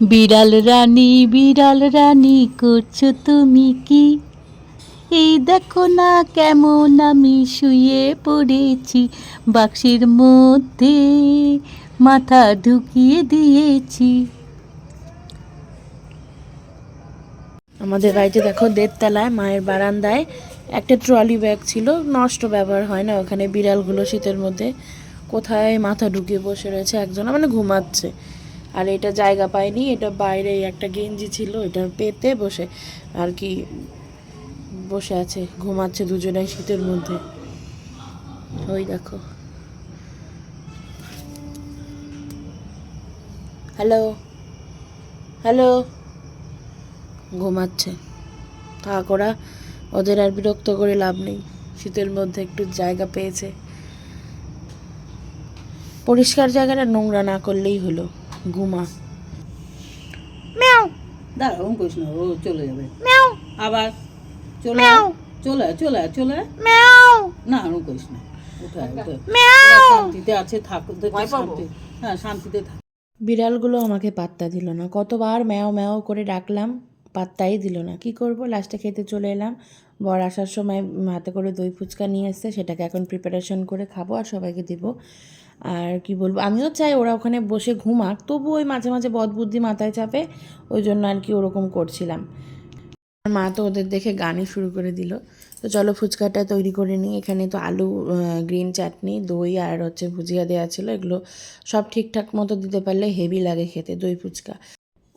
বিড়াল রানী বিড়াল রানী, করছ তুমি কি? এই দেখো না কেমন আমি শুয়ে পড়েছি, বাক্সের মধ্যে মাথা ঢুকিয়ে দিয়েছি। আমাদের বাড়িতে দেখো দেড়তলায়, মায়ের বারান্দায় একটা ট্রলি ব্যাগ ছিল, নষ্ট ব্যবহার হয় না ওখানে বিড়ালগুলো শীতের মধ্যে। কোথায় মাথা ঢুকিয়ে বসে রয়েছে একজন মানে ঘুমাচ্ছে। আর এটা জায়গা পায়নি এটা বাইরে একটা গেঞ্জি ছিল, এটা পেতে বসে, আর কি বসে আছে, ঘুমাচ্ছে দুজনেই শীতের মধ্যে। ওই দেখো। হ্যালো? হ্যালো? ঘুমাচ্ছে। থাক ওরা, ওদের আর বিরক্ত করে লাভ নেই, শীতের মধ্যে একটু জায়গা পেয়েছে। পরিষ্কার জায়গাটা নোংরা না করলেই হলো। ঘুমা দাঁড়া ওম করিস না ও চলে যাবে। আবার? চলে আয়, চলে আয়, চলে আয়, চলে আয়। না ওম করিস না। শান্তিতে আছে থাক শান্তি হ্যাঁ শান্তিতে থাক। বিড়ালগুলো আমাকে পাত্তা দিল না। কতবার ম্যাও ম্যাও করে ডাকলাম পাত্তাই দিল না। কি করব? লাস্টে খেতে চলে এলাম। বর আসার সময় হাতে করে দই ফুচকা নিয়ে এসছে সেটাকে এখন প্রিপারেশন করে খাব আর সবাইকে দিব। আর কি বলব, আমিও চাই ওরা ওখানে বসে ঘুমাক তবু ওই মাঝে মাঝে বদবুদ্ধি মাথায় চাপে, ওই জন্য আর কি ওরকম করছিলাম। মা তো ওদের দেখে গানই শুরু করে দিল। তো চলো ফুচকাটা তৈরি করে নিই, এখানে তো আলু গ্রিন চাটনি, দই আর হচ্ছে ভুজিয়া দেওয়া ছিল, এগুলো সব ঠিকঠাক মতো দিতে পারলে হেভি লাগে খেতে, দই ফুচকা।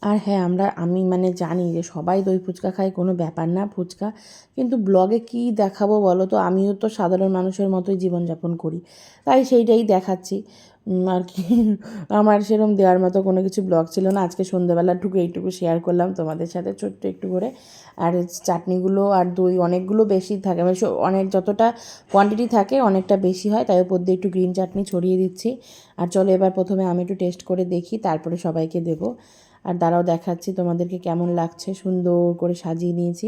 আর হ্যাঁ আমরা, আমি মানে জানি যে সবাই দই ফুচকা খায়, কোনো ব্যাপার না ফুচকা। কিন্তু ব্লগে কি দেখাবো বলো তো? আমিও তো সাধারণ মানুষের মতোই জীবনযাপন করি। তাই সেইটাই দেখাচ্ছি। আর কি, আমার সেরকম দেওয়ার মতো কোনো কিছু ব্লগ ছিল না। আজকে সন্ধ্যাবেলা ঢুকে এইটুকু শেয়ার করলাম তোমাদের সাথে ছোট্ট একটু করে। আর চাটনিগুলো আর দই অনেকগুলো বেশি থাকে। মানে অনেক যতটা কোয়ান্টিটি থাকে অনেকটা বেশি হয়। তাই উপর দিয়ে একটু গ্রিন চাটনি ছড়িয়ে দিচ্ছি। আর চলো এবার প্রথমে আমি একটু টেস্ট করে দেখি, তারপরে সবাইকে দেবো। আর দাঁড়াও দেখাচ্ছি তোমাদেরকে কেমন লাগছে। সুন্দর করে সাজিয়ে নিয়েছি।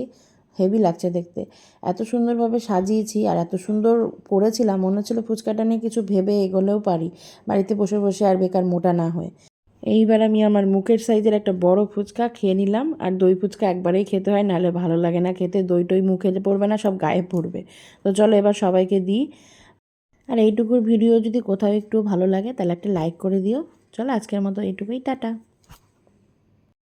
হেভি লাগছে দেখতে। এত সুন্দরভাবে সাজিয়েছি আর এত সুন্দর করেছিলাম। মনে হচ্ছিল ফুচকাটা নিয়ে কিছু ভেবে এগোলেও পারি। বাড়িতে বসে বসে আর বেকার মোটা না হয়ে। এইবার আমি আমার মুখের সাইজের একটা বড় ফুচকা খেয়ে নিলাম। আর দই ফুচকা একবারেই খেতে হয়, নাহলে ভালো লাগে না খেতে। দই টই মুখে পড়বে না, সব গায়ে পড়বে। তো চলো এবার সবাইকে দিই। আর এইটুকুর ভিডিও যদি কোথাও একটু ভালো লাগে, তাহলে একটা লাইক করে দিও। চলো আজকের মতো এইটুকুই, টাটা।